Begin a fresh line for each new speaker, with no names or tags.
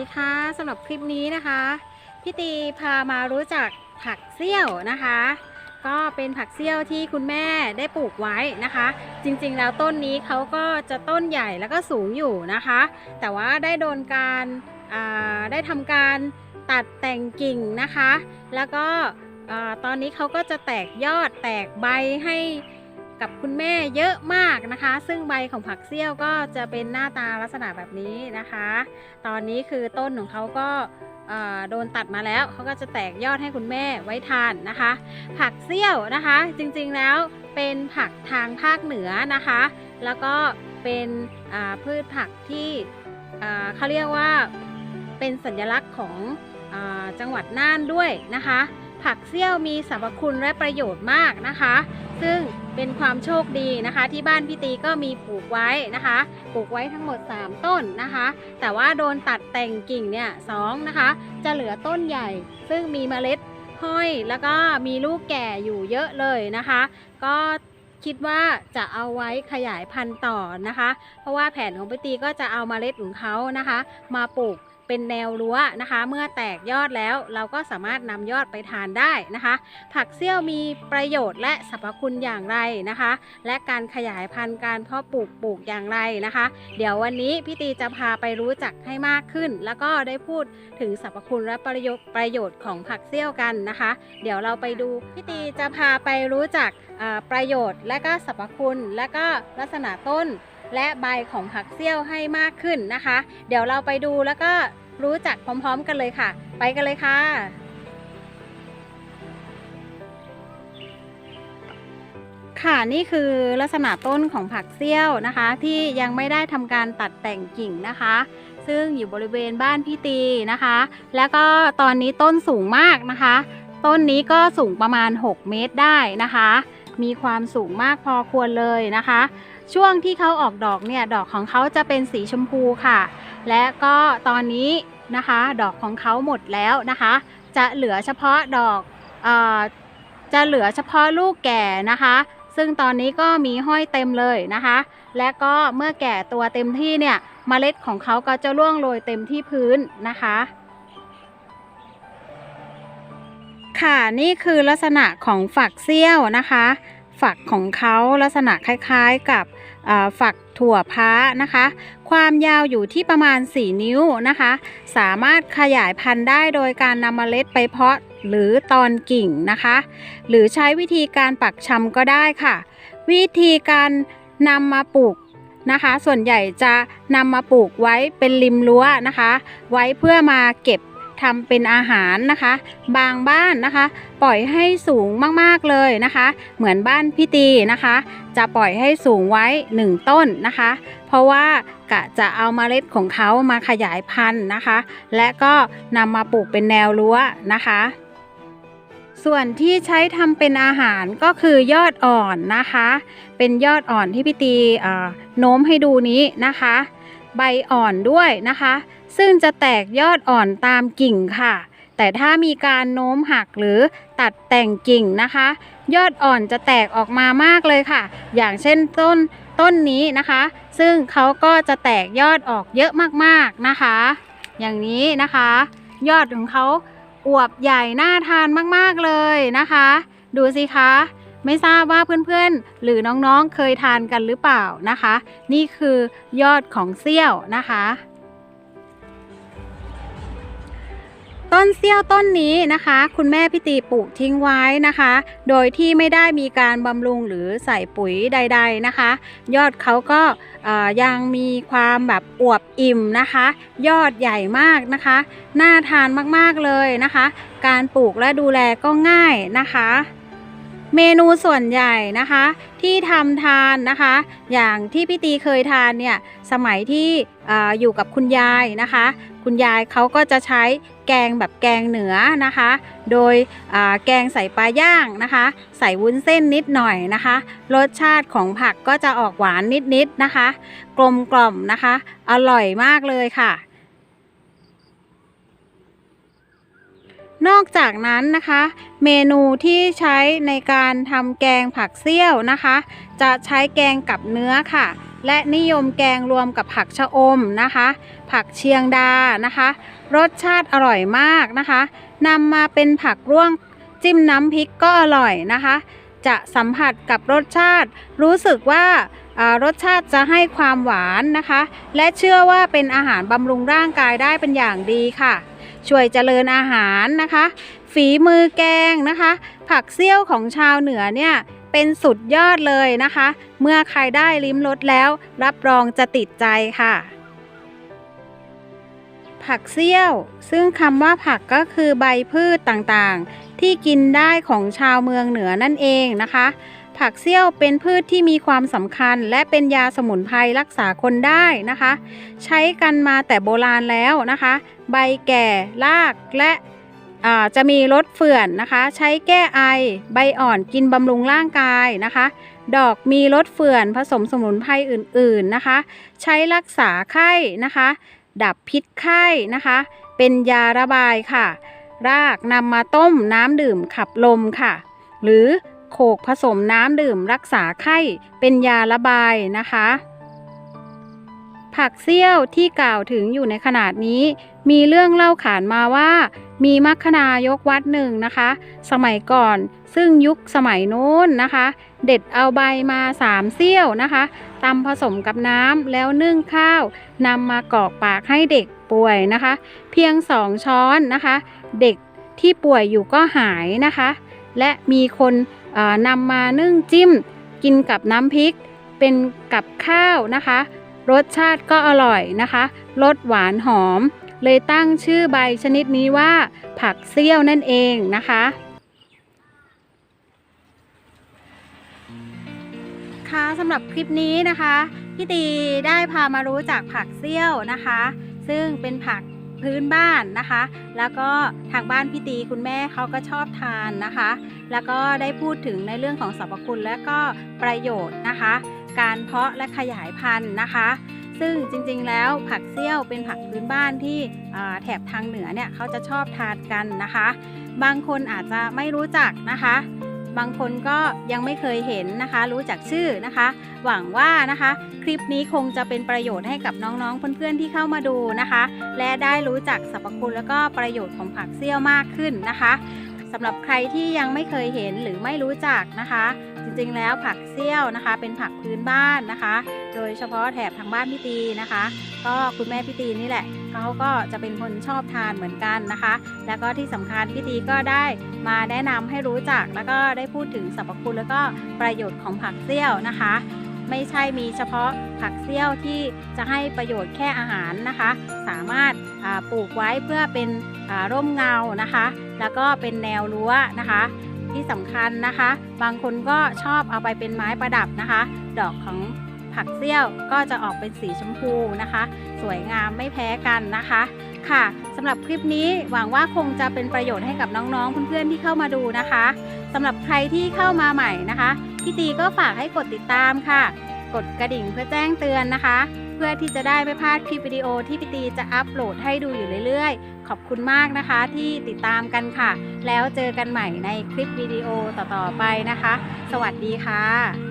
สวัสดีค่ะสำหรับคลิปนี้นะคะพี่ตีพามารู้จักผักเซี่ยวนะคะ ก็เป็นผักเซี่ยวที่คุณแม่ได้ปลูกไว้นะคะ จริงๆแล้วต้นนี้เขาก็จะต้นใหญ่แล้วก็สูงอยู่นะคะ แต่ว่าได้โดนการได้ทำการตัดแต่งกิ่งนะคะ แล้วก็ตอนนี้เขาก็จะแตกยอดแตกใบให้ กับคุณแม่เยอะมากนะคะ ซึ่งใบของผักเซี่ยวก็จะเป็นหน้าตาลักษณะแบบนี้นะคะ ตอนนี้คือต้นของเขาก็โดนตัดมาแล้วเขาก็จะแตกยอดให้คุณแม่ไว้ทานนะคะ ผักเซี่ยวนะคะ จริงๆแล้วเป็นผักทางภาคเหนือนะคะ แล้วก็เป็นพืชผักที่เขาเรียกว่าเป็นสัญลักษณ์ของอจังหวัดน่านด้วยนะคะ ผักเซี่ยวมีสรรพคุณและประโยชน์มากนะคะ ซึ่งเป็นความโชคดีนะคะ ที่บ้านพี่ตีก็มีปลูกไว้นะคะ ปลูกไว้ทั้งหมด 3 ต้นนะคะ แต่ว่าโดนตัดแต่งกิ่งเนี่ยสองนะคะ จะเหลือต้นใหญ่ ซึ่งมีเมล็ดห้อยแล้วก็มีลูกแก่อยู่เยอะเลยนะคะ ก็คิดว่าจะเอาไว้ขยายพันธุ์ต่อนะคะ เพราะว่าแผนของพี่ตีก็จะเอาเมล็ดของเขานะคะ มาปลูก เป็นแนวรั้วนะคะ เมื่อแตกยอดแล้วเราก็สามารถนำยอดไปทานได้นะคะ ผักเซี่ยวมีประโยชน์และสรรพคุณอย่างไรนะคะ และการขยายพันธุ์การเพาะปลูกปลูกอย่างไรนะคะ เดี๋ยววันนี้พี่ตีจะพาไปรู้จักให้มากขึ้น แล้วก็ได้พูดถึงสรรพคุณและประโยชน์ประโยชน์ของผักเซี่ยวกันนะคะ เดี๋ยวเราไปดูพี่ตีจะพาไปรู้จักประโยชน์และก็สรรพคุณและก็ลักษณะต้น และใบของผักเซี่ยวให้มากขึ้นนะคะ เดี๋ยวเราไปดูแล้วก็รู้จักพร้อมๆกันเลยค่ะ ไปกันเลยค่ะค่ะนี่คือลักษณะต้นของผักเซี่ยวนะคะ ที่ยังไม่ได้ทำการตัดแต่งกิ่งนะคะ ซึ่งอยู่บริเวณบ้านพี่ตีนะคะ แล้วก็ตอนนี้ต้นสูงมากนะคะ ต้นนี้ก็สูงประมาณ 6 เมตรได้นะคะ มีความสูงมากพอควรเลยนะคะ ช่วงที่เขาออกดอกเนี่ยดอกของเขาจะเป็นสีชมพูค่ะ และก็ตอนนี้นะคะ ดอกของเขาหมดแล้วนะคะ จะเหลือเฉพาะดอกอจะเหลือเฉพาะลูกแก่นะคะ ซึ่งตอนนี้ก็มีห้อยเต็มเลยนะคะ และก็เมื่อแก่ตัวเต็มที่เนี่ยเมล็ดของเขาก็จะร่วงโรยเต็มที่พื้นนะคะค่ะนี่คือลักษณะของฝักเซี่ยวนะคะ ฝักของเขาลักษณะคล้ายๆกับ ฝักถั่วพ้านะคะ ความยาวอยู่ที่ประมาณ 4 นิ้วนะคะ สามารถขยายพันธุ์ได้โดยการนำเมล็ดไปเพาะหรือตอนกิ่งนะคะ หรือใช้วิธีการปักชำก็ได้ค่ะ วิธีการนำมาปลูกนะคะ ส่วนใหญ่จะนำมาปลูกไว้เป็นริมรั้วนะคะ ไว้เพื่อมาเก็บ ทำเป็นอาหารนะคะ บางบ้านนะคะ ปล่อยให้สูงมากๆเลยนะคะ เหมือนบ้านพี่ตีนะคะ จะปล่อยให้สูงไว้ 1 ต้นนะคะ เพราะว่ากะจะเอามาเมล็ดของเขามาขยายพันธุ์นะคะ และก็นำมาปลูกเป็นแนวรั้วนะคะส่วนที่ใช้ทำเป็นอาหารก็คือยอดอ่อนนะคะ เป็นยอดอ่อนที่พี่ตีโน้มให้ดูนี้นะคะ ใบอ่อนด้วยนะคะ ซึ่งจะแตกยอดอ่อนตามกิ่งค่ะ แต่ถ้ามีการโน้มหักหรือตัดแต่งกิ่งนะคะ ยอดอ่อนจะแตกออกมามากเลยค่ะ อย่างเช่นต้นต้นนี้นะคะ ซึ่งเขาก็จะแตกยอดออกเยอะมากๆนะคะ อย่างนี้นะคะ ยอดของเขาอวบใหญ่น่าทานมากๆเลยนะคะ ดูสิคะไม่ทราบว่าเพื่อนๆ หรือน้องๆ เคยทานกันหรือเปล่านะคะ นี่คือยอดของเซี่ยวนะคะ ต้นเซี่ยวต้นนี้นะคะ คุณแม่พี่ตีปลูกทิ้งไว้นะคะ โดยที่ไม่ได้มีการบำรุงหรือใส่ปุ๋ยใด ๆนะคะ ยอดเขาก็ยังมีความแบบอวบอิ่มนะคะ ยอดใหญ่มากนะคะน่าทานมากๆเลยนะคะ การปลูกและดูแลก็ง่ายนะคะ เมนูส่วนใหญ่นะคะ ที่ทำทานนะคะ อย่างที่พี่ตีเคยทานเนี่ยสมัยที่ออยู่กับคุณยายนะคะ คุณยายเขาก็จะใช้แกงแบบแกงเหนือนะคะ โดยแกงใส่ปลาย่างนะคะ ใส่วุ้นเส้นนิดหน่อยนะคะ รสชาติของผักก็จะออกหวานนิดๆนะคะ กลมกล่อมนะคะ อร่อยมากเลยค่ะ นอกจากนั้นนะคะ เมนูที่ใช้ในการทำแกงผักเซี่ยวนะคะ จะใช้แกงกับเนื้อค่ะ และนิยมแกงรวมกับผักชะอมนะคะ ผักเชียงดานะคะ รสชาติอร่อยมากนะคะนำมาเป็นผักร่วงจิ้มน้ำพริกก็อร่อยนะคะ จะสัมผัสกับรสชาติ รู้สึกว่ารสชาติจะให้ความหวานนะคะ และเชื่อว่าเป็นอาหารบำรุงร่างกายได้เป็นอย่างดีค่ะ ช่วยเจริญอาหารนะคะ ฝีมือแกงนะคะ ผักเซี่ยวของชาวเหนือเนี่ยเป็นสุดยอดเลยนะคะ เมื่อใครได้ลิ้มรสแล้ว รับรองจะติดใจค่ะ ผักเซี่ยว ซึ่งคำว่าผักก็คือใบพืชต่างๆ ที่กินได้ของชาวเมืองเหนือนั่นเองนะคะ ผักเซี่ยวเป็นพืชที่มีความสำคัญ และเป็นยาสมุนไพรรักษาคนได้นะคะ ใช้กันมาแต่โบราณแล้วนะคะ ใบแก่รากและ จะมีรสเฟื่อนนะคะ ใช้แก้ไอใบอ่อนกินบำรุงร่างกายนะคะ ดอกมีรสเฟื่อนผสมสมุนไพรอื่นๆนะคะ ใช้รักษาไข้นะคะ ดับพิษไข้นะคะ เป็นยาระบายค่ะ รากนำมาต้มน้ำดื่มขับลมค่ะ หรือโขกผสมน้ำดื่มรักษาไข้เป็นยาระบายนะคะ ผักเซี่ยวที่กล่าวถึงอยู่ในขนาดนี้ มีเรื่องเล่าขานมาว่า มีมัคคณายกวัดหนึ่งนะคะ สมัยก่อนซึ่งยุคสมัยโน้นนะคะ เด็ดเอาใบมาสามเซี่ยวนะคะตำผสมกับน้ำแล้วนึ่งข้าวนำมากรอกปากให้เด็กป่วยนะคะ เพียงสองช้อนนะคะ เด็กที่ป่วยอยู่ก็หายนะคะ และมีคนนำมานึ่งจิ้ม กินกับน้ำพริก เป็นกับข้าวนะคะ รสชาติก็อร่อยนะคะ รสหวานหอม เลยตั้งชื่อใบชนิดนี้ว่า ผักเซี่ยวนั่นเองนะคะ ค่ะสำหรับคลิปนี้นะคะพี่ตีได้พามารู้จักผักเซี่ยวนะคะ ซึ่งเป็นผักพื้นบ้านนะคะ แล้วก็ทางบ้านพี่ตีคุณแม่เขาก็ชอบทานนะคะ แล้วก็ได้พูดถึงในเรื่องของสรรพคุณและก็ประโยชน์นะคะ การเพาะและขยายพันธุ์นะคะ ซึ่งจริงๆแล้วผักเซี่ยวเป็นผักพื้นบ้านที่แถบทางเหนือเนี่ยเขาจะชอบทานกันนะคะ บางคนอาจจะไม่รู้จักนะคะ บางคนก็ยังไม่เคยเห็นนะคะ รู้จักชื่อนะคะ หวังว่านะคะ คลิปนี้คงจะเป็นประโยชน์ให้กับน้องๆเพื่อนๆที่เข้ามาดูนะคะ และได้รู้จักสรรพคุณแล้วก็ประโยชน์ของผักเซี่ยวมากขึ้นนะคะ สำหรับใครที่ยังไม่เคยเห็นหรือไม่รู้จักนะคะ จริงๆแล้วผักเซี่ยวนะคะ เป็นผักพื้นบ้านนะคะ โดยเฉพาะแถบทางบ้านพี่ตีนะคะ ก็คุณแม่พี่ตีนี่แหละเขาก็จะเป็นคนชอบทานเหมือนกันนะคะ แล้วก็ที่สำคัญพี่ตีก็ได้มาแนะนำให้รู้จักแล้วก็ได้พูดถึงสรรพคุณแล้วก็ประโยชน์ของผักเซี่ยวนะคะ ไม่ใช่มีเฉพาะผักเซี่ยวที่จะให้ประโยชน์แค่อาหารนะคะ สามารถปลูกไว้เพื่อเป็นร่มเงานะคะ แล้วก็เป็นแนวรั้วนะคะ ที่สำคัญนะคะ บางคนก็ชอบเอาไปเป็นไม้ประดับนะคะ ดอกของผักเซี่ยวก็จะออกเป็นสีชมพูนะคะ สวยงามไม่แพ้กันนะคะค่ะสำหรับคลิปนี้หวังว่าคงจะเป็นประโยชน์ให้กับน้องๆ เพื่อนๆที่เข้ามาดูนะคะสำหรับใครที่เข้ามาใหม่นะคะพี่ตีก็ฝากให้กดติดตามค่ะ กดกระดิ่งเพื่อแจ้งเตือนนะคะ พื่อที่จะได้ไม่พลาดคลิปวิดีโอที่พี่ตีจะอัปโหลดให้ดูอยู่เรื่อยๆ ขอบคุณมากนะคะที่ติดตามกันค่ะ แล้วเจอกันใหม่ในคลิปวิดีโอต่อๆไปนะคะ สวัสดีค่ะ